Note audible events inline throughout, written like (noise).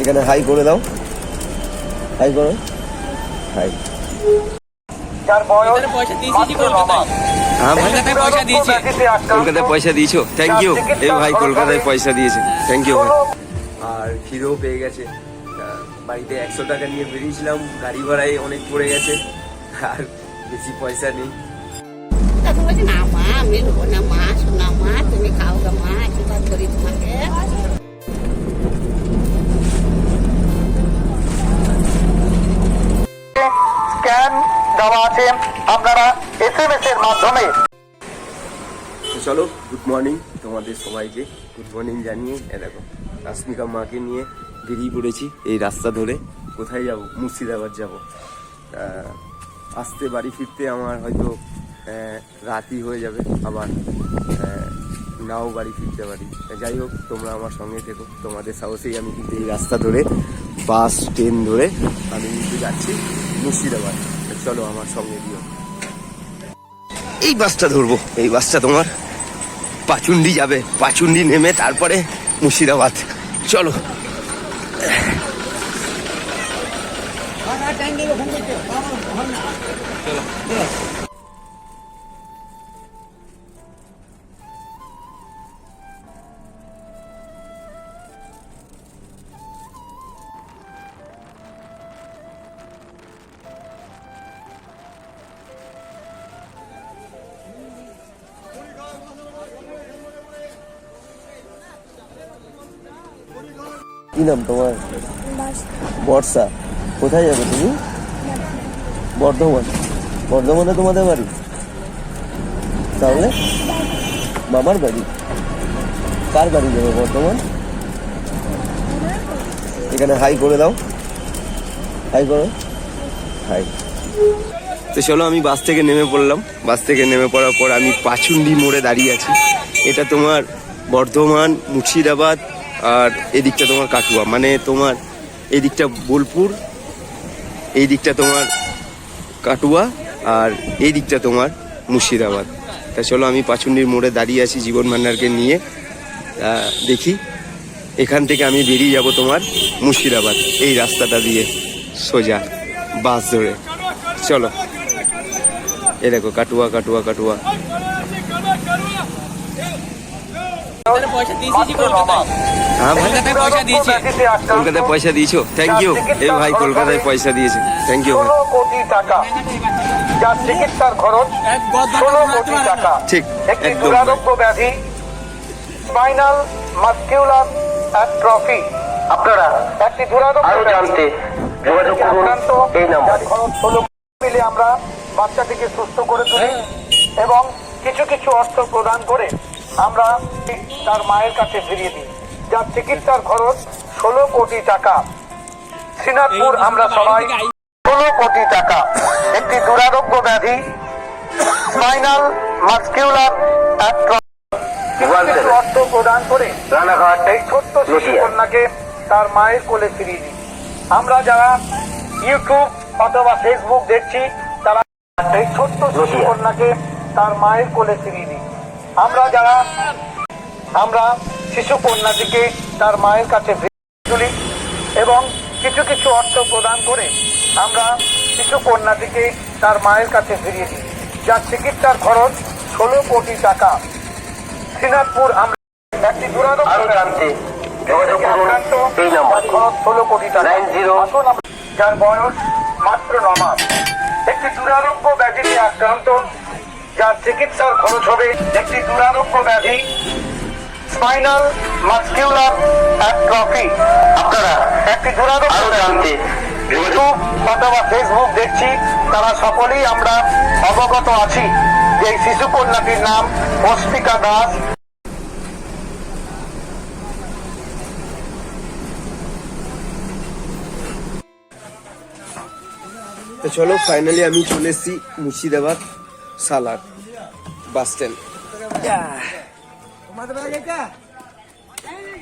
এখানে হাই করে দাও। হাই করো। হাই কলকাতায় পয়সা দিয়েছি। হ্যাঁ কলকাতায় পয়সা দিয়েছি। কলকাতায় পয়সা দিয়েছ। থ্যাংক ইউ এই ভাই কলকাতায় পয়সা দিয়েছে। থ্যাংক ইউ ভাই। আর খিদেও পেয়ে গেছে। বাড়িতে একশো টাকা নিয়ে বেরিয়েছিলাম। গাড়ি ভাড়ায় অনেক পড়ে গেছে। আর বেশি পয়সা নেই। না মা আমি না মা শোনা মা তুমি খাও গা মা আশীর্বাদ করি তোমাকে। স্ক্যান দেওয়া আছে। আপনারা এসএমএস এর মাধ্যমে চলো গুড মর্নিং তোমাদের সবাইকে। গুড মর্নিং জানিয়ে দেখো, রাশ্মিকা মাকে নিয়ে বেরিয়ে পড়েছি এই রাস্তা ধরে। কোথায় যাব? মুর্শিদাবাদ যাব। আসতে, বাড়ি ফিরতে আমার হয়তো রাতই হয়ে যাবে। আবার নাও বাড়ি ফিরতে পারি। যাই হোক, তোমরা আমার সঙ্গে থেকো। তোমাদের সাহসেই আমি কিন্তু এই রাস্তা ধরে, বাস, ট্রেন ধরে আমি কিন্তু যাচ্ছি। মুর্শিদাবাদ চলো আমার সঙ্গে দিও এই বাসটা ধরবো এই বাসটা তোমার পাচুন্ডি যাবে পাচুন্ডি নেমে তারপরে মুর্শিদাবাদ চলো কি নাম তোমার? বর্ষা। কোথায় যাবে তুমি? বর্ধমান। বর্ধমানে তোমাদের বাড়ি? তাহলে? মামার বাড়ি। কার বাড়ি যাবে বর্ধমান? এখানে হাই করে দাও। হাই করো। হাই। তো চলো, আমি বাস থেকে নেমে পড়লাম। বাস থেকে নেমে পড়ার পর আমি পাচুন্ডি মোড়ে দাঁড়িয়ে আছি। এটা তোমার বর্ধমান মুর্শিদাবাদ আর এদিকটা তোমার কাটুয়া মানে তোমার এদিকটা বোলপুর এই দিকটা তোমার কাটুয়া আর এই দিকটা তোমার মুর্শিদাবাদ। তা চলো আমি পাচুন্ডির মোড়ে দাঁড়িয়ে আছি জীবন ভান্ডারকে নিয়ে। দেখি, এখান থেকে আমি বেরিয়ে যাব তোমার মুর্শিদাবাদ, এই রাস্তাটা দিয়ে সোজা বাস ধরে। চলো। এ দেখো, কাটুয়া কাটুয়া কাটুয়া কলকাতায় পয়সা দিয়েছি মাত্র ন মাস। হ্যাঁ ভাই কলকাতায় পয়সা দিয়েছি ব্যাধিতে আক্রান্ত কলকাতায় পয়সা দিয়েছ। থ্যাংক ইউ এই ভাই কলকাতায় পয়সা দিয়েছে। থ্যাংক ইউ কোটি টাকা। যার চিকিৎসার খরচ ষোলো কোটি টাকা। ঠিক একটি দুরারোগ্য ব্যাধি স্পাইনাল মাস্কিউলার অ্যাট্রফি আপনারা একটি দুরারোগ্য জানতে যোগাযোগ করুন এই নাম্বারে। ষোলো মিলে আমরা বাচ্চাটিকে সুস্থ করে তুলি এবং কিছু কিছু অর্থ প্রদান করে আমরা তার মায়ের কাছে ফিরিয়ে দিই যার চিকিৎসার খরচ ষোলো কোটি টাকা। শ্রীনাথপুর আমরা সবাই ষোলো কোটি টাকা। একটি দুরারোগ্য ব্যাধি স্পাইনাল মাস্কিউলার অর্থ প্রদান করে এই ছোট্ট শিশু কন্যাকে তার মায়ের কোলে ফিরিয়ে দিই। আমরা যারা ইউটিউব অথবা ফেসবুক দেখছি তারা এই ছোট্ট শিশু কন্যাকে তার মায়ের কোলে ফিরিয়ে দিই। আমরা যারা আমরা শিশু কন্যাটিকে তার মায়ের কাছে তুলি এবং কিছু কিছু অর্থ প্রদান করে আমরা শিশু কন্যাটিকে তার মায়ের কাছে ফিরিয়ে দিই যার চিকিৎসার খরচ ষোলো কোটি টাকা। শ্রীনাথপুর আমরা একটি দুরারোগ্য খরচ ষোলো কোটি টাকা। যার বয়স মাত্র ন মাস। একটি দুরারোগ্য ব্যাধিতে আক্রান্ত যার চিকিৎসার খরচ হবে একটি দুরারোগ্য ব্যাধি। স্পাইনাল মাস্কিউলার অ্যাট্রফি আপনারা একটি দুরারোগ্য আরও জানতে ইউটিউব অথবা ফেসবুক দেখছি তারা সকলেই আমরা অবগত আছি যে এই শিশু কন্যাটির নাম অস্মিকা দাস। তো চলো ফাইনালি আমি চলে এসেছি মুর্শিদাবাদ। সালার বাস স্ট্যান্ড।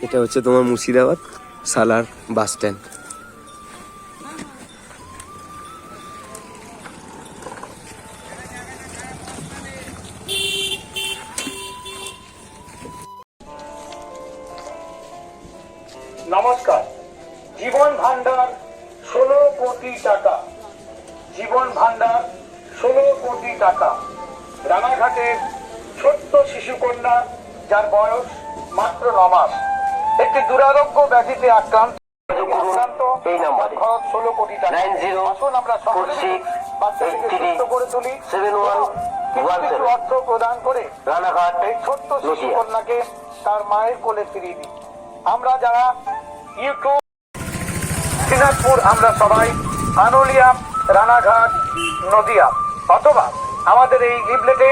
এটা হচ্ছে তোমার মুর্শিদাবাদ সালার বাস স্ট্যান্ড। নমস্কার। জীবন ভান্ডার ষোলো কোটি টাকা। জীবন ভান্ডার ষোলো কোটি টাকা। রানাঘাটের ছোট্ট শিশুকন্যা যার বয়স মাত্র ন মাস। একটি দুরারোগ্য ব্যাধিতে আক্রান্ত। এই নম্বরে। খরচ ষোলো কোটি টাকা। 90 আসুন আমরা সকলে মিলে 46 বাচ্চাটিকে 83 সুস্থ করে তুলি। 71 কিছু কিছু 17 অর্থ প্রদান করে রানাঘাট এই ছোট্ট শিশু নদিয়া কন্যাকে তার মায়ের কোলে ফিরিয়ে দিই। আমরা যারা ইউটিউব দিনাজপুর আমরা সবাই আনুলিয়া রানাঘাট নদিয়া। অথবা আমাদের এই লিফলেটে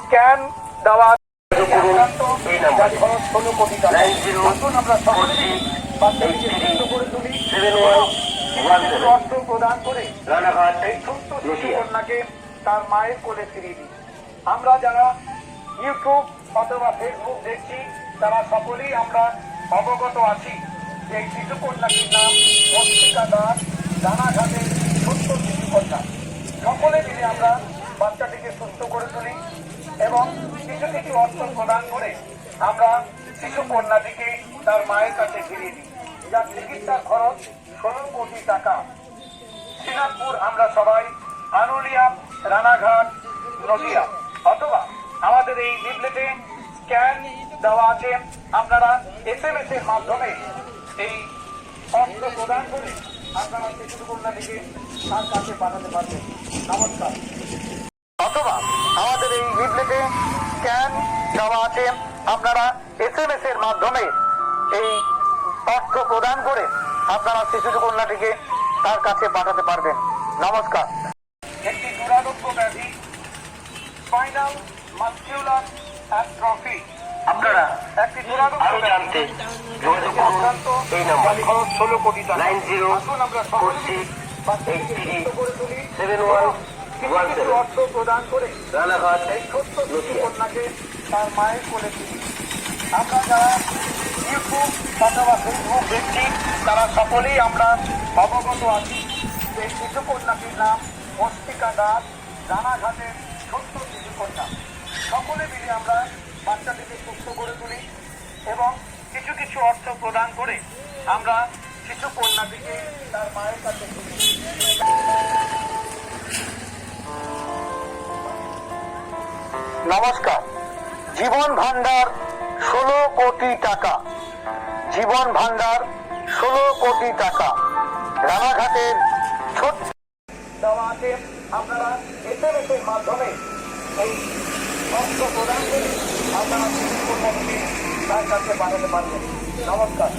স্ক্যান দেওয়া এই নম্বরে। খরচ ষোলো কোটি টাকা 90 আসুন আমরা সকলে মিলে বাচ্চাটিকে 83 সুস্থ করে তুলি অর্থ প্রদান রানাঘাট ছোট্ট তার মায়ের কোলে ফিরিয়ে দিই আমরা যারা ইউটিউব অথবা ফেসবুক দেখছি, তারা সকলেই আমরা অবগত আছি এই শিশু কন্যাটির নাম অস্মিকা দাস কন্যা সকলে মিলে আমরা বাচ্চাটিকে সুস্থ করে তুলি এবং কিছু কিছু অর্থ প্রদান করে আমরা শিশু কন্যাটিকে তার মায়ের কাছে ফিরিয়ে দিই। যার চিকিৎসার খরচ ষোলো কোটি টাকা। শ্রীনাথপুর আমরা সবাই আনুলিয়া, রানাঘাট, নদিয়া অথবা আমাদের এই লিফলেটে স্ক্যান দেওয়া আছে। আপনারা এস এম এস এর মাধ্যমে এই অর্থ প্রদান করে আপনারা শিশু কন্যাটিকে তার কাছে পাঠাতে পারবেন। নমস্কার। অথবা আমাদের এই লিফলেটে স্ক্যান দেওয়া আছে। আপনারা এস এম এস এর মাধ্যমে এই অর্থ প্রদান করে আপনারা শিশু কন্যাটিকে তার কাছে পাঠাতে পারবেন। নমস্কার। একটি দুরারোগ্য ব্যাধি স্পাইনাল মাস্কিউলার অ্যাট্রফি। আপনারা একটি দুরারোগ্য জানতে যোগাযোগ করুন এই নম্বরে খরচ ষোলো কোটি টাকা 90 আসুন আমরা সকলে মিলে 46 বাচ্চাটিকে 83 সুস্থ করে তুলি কিছু কিছু 17 অর্থ প্রদান করে রানাঘাট এই ছোট্ট শিশু কন্যাকে তার মায়ের আমরা যারা ইউটিউব দেখছি তারা সকলেই আমরা অবগত আছি এই শিশু কন্যাটির নাম অস্তিকা দাস রানাঘাটের ছোট্ট শিশু কন্যা সকলে মিলে আমরা বাচ্চাটিকে সুস্থ করে তুলি এবং কিছু কিছু অর্থ প্রদান করে আমরা শিশু কন্যাটিকে তার মায়ের কাছে নমস্কার। জীবন ভান্ডার ষোলো কোটি টাকা। জীবন ভান্ডার ষোলো কোটি টাকা। রানাঘাটের দেওয়া আছে আপনারা এস এম এস এর মাধ্যমে এই অর্থ প্রদান করে আপনারা তার নমস্কার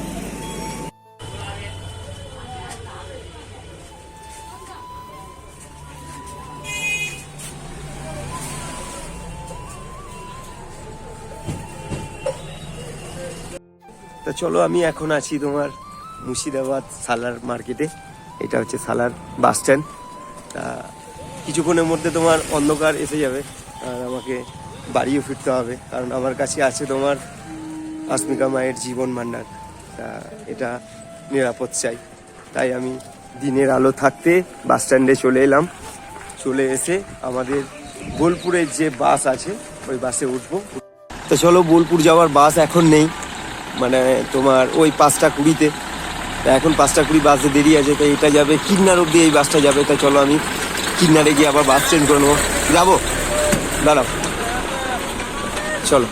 তা চলো, আমি এখন আছি তোমার মুর্শিদাবাদ সালার মার্কেটে। এটা হচ্ছে সালার বাস স্ট্যান্ড। তা কিছুক্ষণের মধ্যে তোমার অন্ধকার এসে যাবে, আর আমাকে বাড়িও ফিরতে হবে, কারণ আমার কাছে আছে তোমার আসমিকা মায়ের জীবন ভাণ্ডার তা এটা নিরাপদ চাই। তাই আমি দিনের আলো থাকতে বাস স্ট্যান্ডে চলে এলাম। চলে এসে আমাদের বোলপুরের যে বাস আছে, ওই বাসে উঠবো। তো চলো, বোলপুর যাওয়ার বাস এখন নেই। মানে তোমার ওই পাঁচটা কুড়িতে। তা এখন পাঁচটা কুড়ি বাসে দেরি আছে তো এটা যাবে কিন্নার অব্দি এই বাসটা যাবে। তা চলো আমি কিন্নারে গিয়ে আবার বাস চেঞ্জ করে নেব। যাব? দাঁড়াও। চলো।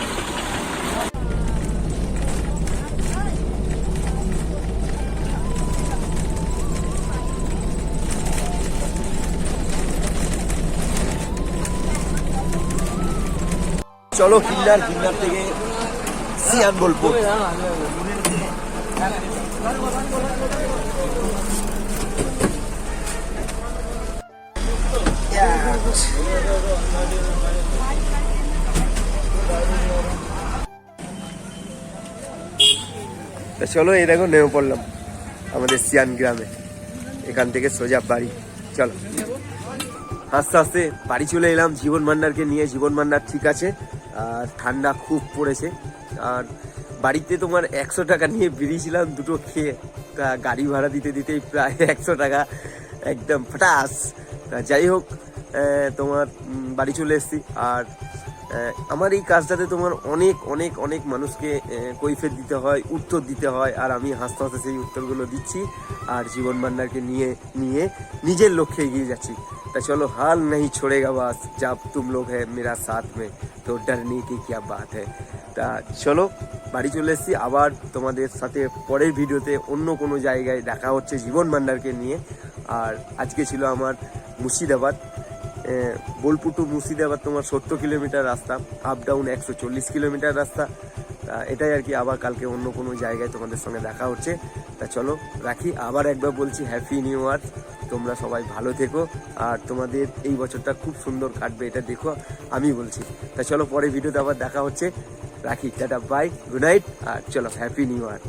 চলো কিন্নার কিন্নার থেকে সিয়ান তা চলো এই দেখো নেমে পড়লাম আমাদের সিয়ান গ্রামে। এখান থেকে সোজা বাড়ি। চলো। আস্তে আস্তে বাড়ি চলে এলাম। জীবন ভান্ডারকে নিয়ে জীবন ভান্ডার ঠিক আছে। ঠান্ডা খুব পড়েছে। আর বাড়িতে তোমার একশো টাকা নিয়ে বেরিয়েছিলাম দুটো খেয়ে। তা গাড়ি ভাড়া দিতে দিতেই প্রায় (laughs) একশো টাকা একদম ফটাস। যাই হোক তোমার বাড়ি চলে এসেছি। আর আমার এই কাজটাতে তোমার অনেক অনেক অনেক মানুষকে কৈফিয়ত দিতে হয়, উত্তর দিতে হয়। আর আমি হাসতে হাসতে সেই উত্তরগুলো দিচ্ছি। আর জীবন ভান্ডারকে নিয়ে নিয়ে নিজের লক্ষ্যে এগিয়ে যাচ্ছি। তা চলো হাল नहीं छोड़ेगा বাস जब तुम लोग है मेरा साथ में তো डरने की क्या बात है তা চলো বাড়ি চলে এসেছি আবার তোমাদের সাথে পরের ভিডিওতে অন্য কোনো জায়গায় দেখা হচ্ছে জীবন ভান্ডারকে নিয়ে আর আজকে ছিল আমার মুর্শিদাবাদ আহ, বোলপুর টু মুর্শিদাবাদ তোমার সত্তর কিলোমিটার রাস্তা আপ ডাউন একশো চল্লিশ কিলোমিটার রাস্তা তা এটাই আর কি আবার কালকে অন্য কোনো জায়গায় তোমাদের সঙ্গে দেখা হচ্ছে তা চলো রাখি আবার একবার বলছি হ্যাপি নিউ ইয়ার তোমরা সবাই ভালো থেকো। আর তোমাদের এই বছরটা খুব সুন্দর কাটবে, এটা দেখো, আমি বলছি। তা চলো পরে ভিডিওতে আবার দেখা হচ্ছে। রাখি, টাটা বাই গুড নাইট আর চলো হ্যাপি নিউ ইয়ার